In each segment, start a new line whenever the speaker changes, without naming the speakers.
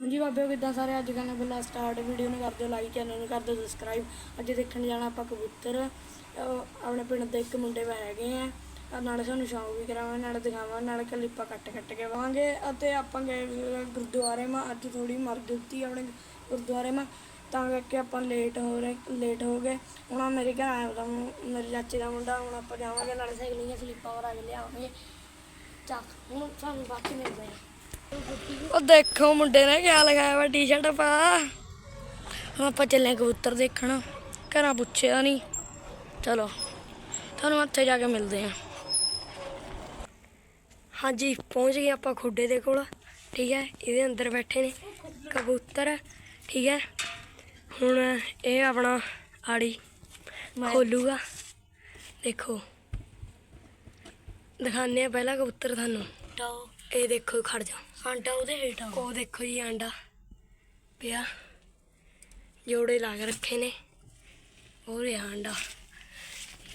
ਹਾਂਜੀ ਬਾਬਿਓ ਕਿੱਦਾਂ ਸਾਰੇ ਅੱਜ ਕੱਲ੍ਹ ਬੁੱਲਾ ਸਟਾਰਟ ਵੀਡੀਓ ਨੂੰ ਕਰ ਦਿਓ ਲਾਈਕ ਚੈਨਲ ਨੂੰ ਕਰ ਦਿਓ ਸਬਸਕ੍ਰਾਈਬ ਅੱਜ ਦੇਖਣ ਜਾਣਾ ਆਪਾਂ ਕਬੂਤਰ। ਆਪਣੇ ਪਿੰਡ ਦੇ ਇੱਕ ਮੁੰਡੇ ਵਾ ਹੈਗੇ ਆ। ਆਹ ਨਾਲੇ ਸਾਨੂੰ ਸ਼ੌਂਕ ਵੀ ਕਰਾਵਾਂਗੇ ਨਾਲੇ ਦਿਖਾਵਾਂਗੇ ਨਾਲੇ ਕਲਿੱਪਾਂ ਕੱਟ ਕੱਟ ਕੇ ਪਾਵਾਂਗੇ। ਅਤੇ ਆਪਾਂ ਗਏ ਗੁਰਦੁਆਰੇ ਮਾ, ਅੱਜ ਥੋੜੀ ਮਰਦ ਦਿੱਤੀ ਆਪਣੇ ਗੁਰਦੁਆਰੇ ਮਾ। ਤਾਂ ਕਰਕੇ ਆਪਾਂ ਲੇਟ ਹੋ ਰਹੇ ਲੇਟ ਹੋ ਗਏ। ਹੁਣ ਮੇਰੇ ਘਰ ਆਇਆ ਉਹਦਾ ਮੇਰੇ ਚਾਚੇ ਦਾ ਮੁੰਡਾ, ਹੁਣ ਆਪਾਂ ਜਾਵਾਂਗੇ, ਨਾਲੇ ਸਾਈਕਲੀਆਂ ਸਲੀਪਾਂ ਵਰਾ ਕੇ ਲਿਆਵਾਂਗੇ। ਚੱਕ ਹੁਣ ਸਾਨੂੰ ਬਾਅਦ ਚ ਮਿਲਦੇ ਆ। ਉਹ ਦੇਖੋ ਮੁੰਡੇ ਨੇ ਕਿਆ ਲਗਾਇਆ ਵਾ ਟੀ-ਸ਼ਰਟ ਪਾ ਹੁਣ ਆਪਾਂ ਚੱਲੇ ਕਬੂਤਰ ਦੇਖਣ। ਘਰਾਂ ਪੁੱਛਿਆ ਨਹੀਂ ਚਲੋ ਤੁਹਾਨੂੰ ਉੱਥੇ ਜਾ ਕੇ ਮਿਲਦੇ ਆ। ਹਾਂਜੀ ਪਹੁੰਚ ਗਏ ਆਪਾਂ ਖੁੱਡੇ ਦੇ ਕੋਲ। ਠੀਕ ਹੈ ਇਹਦੇ ਅੰਦਰ ਬੈਠੇ ਨੇ ਕਬੂਤਰ। ਠੀਕ ਹੈ ਹੁਣ ਇਹ ਆਪਣਾ ਆੜੀ ਖੋਲੂਗਾ। ਦੇਖੋ ਦਿਖਾਣੇ ਆ ਪਹਿਲਾਂ ਕਬੂਤਰ ਤੁਹਾਨੂੰ। ਇਹ ਦੇਖੋ ਖੜ ਜਾ ਆਂਡਾ ਉਹਦੇ ਹੇਠਾਂ ਉਹ ਦੇਖੋ ਜੀ ਆਂਡਾ ਪਿਆ। ਜੋੜੇ ਲਾ ਕੇ ਰੱਖੇ ਨੇ। ਉਹ ਰਿਹਾ ਆਂਡਾ।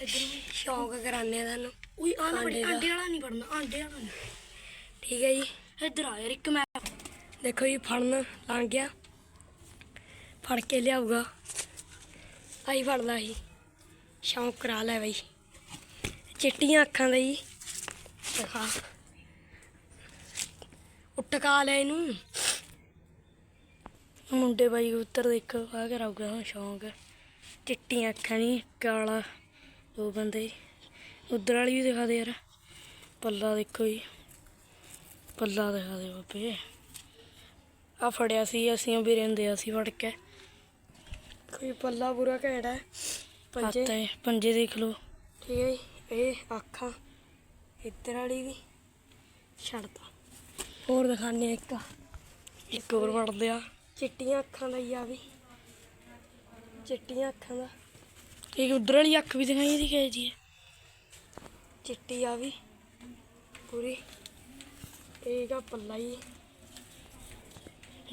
ਇਧਰ ਸ਼ੌਂਕ ਕਰਾਣੇ ਆ ਤੁਹਾਨੂੰ। ਉਈ ਆਂਡਾ
ਆਂਡੇ ਦਾ।
ਆਂਡੇ ਵਾਲਾ ਨਹੀਂ ਪੜਨਾ ਆਂਡੇ ਵਾਲਾ ਨਹੀਂ। ਠੀਕ ਹੈ ਜੀ। ਇੱਧਰ ਆ ਯਾਰ ਇੱਕ ਮੈਂ ਦੇਖੋ ਜੀ ਫੜਨ ਲੰਘ ਗਿਆ। ਫੜ ਕੇ ਲਿਆਊਗਾ। ਆਈ ਫੜਦਾ ਸੀ। ਸ਼ੌਂਕ ਕਰਾ ਲੈ ਬਈ। ਚਿੱਟੀਆਂ ਅੱਖਾਂ ਦਾ ਜੀ। ਦਿਖਾ। ਉੱਟਕਾ ਲੈ ਇਹਨੂੰ। ਮੁੰਡੇ ਬਾਈ ਉੱਤਰ ਦੇਖੋ ਆ ਕਰਾਊਗਾ ਹੁਣ ਸ਼ੌਂਕ ਚਿੱਟੀਆਂ ਅੱਖਾਂ ਨਹੀਂ ਕਾਲਾ ਦੋ ਬੰਦੇ। ਉਧਰ ਵਾਲੀ ਵੀ ਦਿਖਾ ਦੇ ਯਾਰ ਪੱਲਾ ਦੇਖੋ ਜੀ। ਪੱਲਾ ਦਿਖਾ ਦੇ ਬਾਬੇ। ਆ ਫੜਿਆ ਸੀ ਅਸੀਂ ਵੀ ਰਹਿੰਦੇ ਅਸੀਂ ਫੜ ਕੇ। ਕੋਈ ਪੱਲਾ ਪੂਰਾ ਘੈਂਟ ਹੈ ਪੰਜੇ।
ਪੰਜੇ ਦੇਖ ਲਓ।
ਠੀਕ ਹੈ ਜੀ ਇਹ ਅੱਖਾਂ ਇੱਧਰ ਵਾਲੀ ਵੀ। ਛੱਡਦਾ ਹੋਰ ਦਿਖਾਣੇ ਇੱਕ।
ਇੱਕ ਹੋਰ ਵੜਦੇ ਆ।
ਚਿੱਟੀਆਂ ਅੱਖਾਂ ਦਾ ਹੀ ਆ ਵੀ। ਚਿੱਟੀਆਂ ਅੱਖਾਂ ਦਾ।
ਇੱਕ ਉਧਰ ਵਾਲੀ ਅੱਖ ਵੀ ਦਿਖਾਈ ਦੀ ਕਿਹ ਜੀ
ਚਿੱਟੀ ਆ ਵੀ। ਪੂਰੀ। ਇਹ ਦਾ ਪੱਲਾ ਹੀ।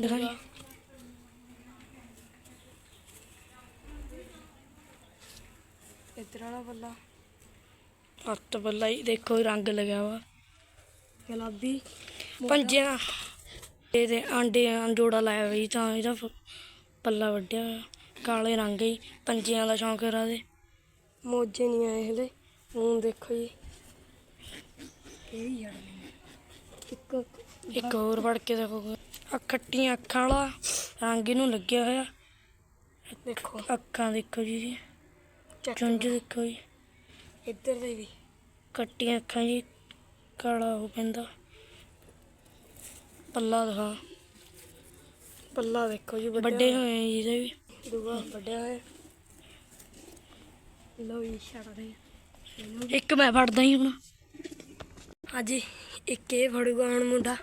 ਦਿਖਾਈ।
ਇੱਧਰ ਵਾਲਾ ਪੱਲਾ।
ਹੱਥ ਪੱਲਾ ਹੀ ਦੇਖੋ ਰੰਗ ਲੱਗਿਆ ਵਾ।
ਗੁਲਾਬੀ।
ਪੰਜਿਆਂ ਇਹਦੇ ਆਂਡੇ ਜੋੜਾ ਲਾਇਆ ਹੋਈ ਤਾਂ ਇਹਦਾ ਪੱਲਾ ਵੱਡਿਆ ਹੋਇਆ ਕਾਲੇ ਰੰਗ ਹੀ ਪੰਜਿਆਂ ਦਾ ਸ਼ੌਂਕ ਕਰਾ ਦੇ
ਮੋਜੇ ਨਹੀਂ ਆਏ ਹਲੇ ਹੁਣ ਦੇਖੋ ਜੀ। ਇਹ ਵੀ ਯਾਰ ਇੱਕ
ਇੱਕ ਹੋਰ ਵੜ ਕੇ ਦੇਖੋ। ਆ ਖੱਟੀਆਂ ਅੱਖਾਂ ਵਾਲਾ ਰੰਗ ਇਹਨੂੰ ਲੱਗਿਆ ਹੋਇਆ।
ਦੇਖੋ।
ਅੱਖਾਂ ਦੇਖੋ ਜੀ ਚੁੰਝ ਦੇਖੋ ਜੀ।
ਇੱਧਰ ਦੇ ਵੀ।
ਕੱਟੀਆਂ ਅੱਖਾਂ ਜੀ ਕਾਲਾ ਹੋ ਪੈਂਦਾ। ਪੱਲਾ ਦਿਖਾ।
ਪੱਲਾ ਦੇਖੋ ਜੀ ਵੱਡਾ
ਵੱਡੇ ਹੋਏ ਆ ਜੀ ਇਹਦੇ ਵੀ।
ਦੂਆ ਵੱਡਿਆ ਹੋਇਆ। ਲੋ ਜੀ ਛੱਡ ਰਹੇ
ਇੱਕ ਮੈਂ ਫੜਦਾ ਹੀ ਹੁਣ।
ਹਾਂਜੀ ਇੱਕ ਇਹ ਫੜੂਗਾ ਹੁਣ ਮੁੰਡਾ।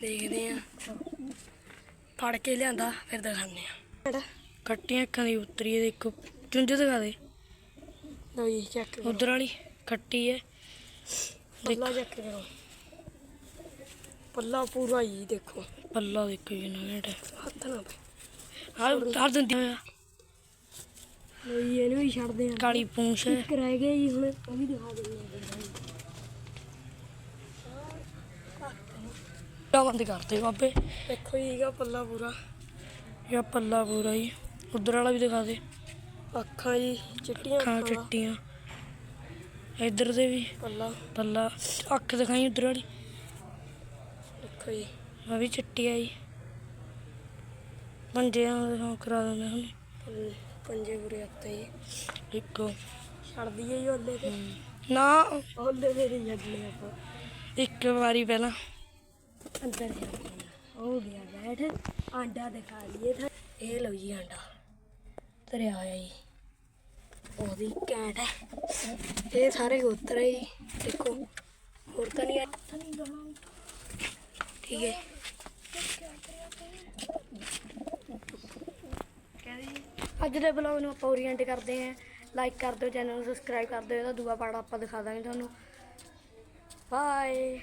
ਦੇਖਦੇ ਆ ਫੜ ਕੇ ਲਿਆਂਦਾ ਫਿਰ ਦਿਖਾਉਂਦੇ ਆ
ਕੱਟੀਆਂ ਅੱਖਾਂ ਦੀ ਉਤਰੀ ਦੇਖੋ। ਚੁੰਝ ਦਿਖਾ ਦੇ।
ਲੋ ਜੀ ਚੈੱਕ
ਉਧਰ ਵਾਲੀ ਖੱਟੀ ਹੈ।
ਪੱਲਾ ਚੈੱਕ ਕਰੋ। ਪੱਲਾ ਪੂਰਾ ਹੀ ਦੇਖੋ।
ਪੱਲਾ ਦੇਖੋ ਜੀ ਨਾ ਹੈ।
ਹੱਥ ਨਾ
ਆਹ ਉਤਾਰ ਦਿੰਦੀ ਹੋਇਆ
ਲੋ ਜੀ ਇਹਨੂੰ ਵੀ ਛੱਡਦੇ ਆ।
ਕਾਲੀ ਪੂੰਛ ਹੈ।
ਇੱਕ ਰਹਿ ਗਿਆ ਜੀ ਹੁਣ। ਉਹ ਵੀ ਦਿਖਾ ਦਿੰਦੇ
ਆ। ਬੰਦ ਕਰਤੇ ਬਾਬੇ।
ਦੇਖੋ ਜੀ ਇਹਦਾ ਪੱਲਾ ਪੂਰਾ।
ਇਹ ਪੱਲਾ ਪੂਰਾ ਹੀ। ਉਧਰ ਵਾਲਾ ਵੀ ਦਿਖਾ ਦੇ।
ਅੱਖਾਂ ਜੀ ਚਿੱਟੀਆਂ
ਅੱਖਾਂ ਚਿੱਟੀਆਂ। ਇੱਧਰ ਦੇ ਵੀ।
ਪੱਲਾ।
ਪੱਲਾ। ਅੱਖ ਦਿਖਾਈ ਉਧਰ ਵਾਲੀ।
ਦੇਖੋ ਜੀ
ਆ ਵੀ ਚਿੱਟੀ ਆਈ। ਦਾ ਸ਼ੌਂਕ ਕਰਾ ਦਿੰਦੇ ਹੁਣ।
ਪੰਜੇ ਪੂਰੇ ਹੱਥੇ ਜੀ
ਇੱਕੋ।
ਛੱਡ ਦਈਏ ਜੀ ਤੇ।
ਨਾ।
ਉਹਲੇ ਤੇ ਨਹੀਂ ਛੱਡਣੇ ਆਪਾਂ।
ਇੱਕ ਵਾਰੀ ਪਹਿਲਾਂ।
ਅੰਦਰ ਹੋ ਗਿਆ ਬੈਠ। ਆਂਡਾ ਦਿਖਾ ਲਈਏ ਤਾਂ। ਇਹ ਲਓ ਜੀ ਆਂਡਾ। ਤਰਿਆ ਆਇਆ ਜੀ। ਉਹਦੀ ਕੈਟ ਹੈ। ਇਹ ਸਾਰੇ ਗੋਤਰ ਹੈ ਜੀ। ਦੇਖੋ ਹੋਰ ਤਾਂ ਠੀਕ ਹੈ। ਅੱਜ ਦੇ ਬਲੌਗ ਨੂੰ ਆਪਾਂ ਓਰੀਐਂਟ ਕਰਦੇ ਆਂ ਲਾਈਕ ਕਰ ਦਿਓ ਚੈਨਲ ਨੂੰ ਸਬਸਕ੍ਰਾਈਬ ਕਰ ਦਿਓ। ਇਹਦਾ ਦੂਆ ਪਾੜਾ ਆਪਾਂ ਦਿਖਾ ਦਾਂਗੇ ਤੁਹਾਨੂੰ। ਬਾਏ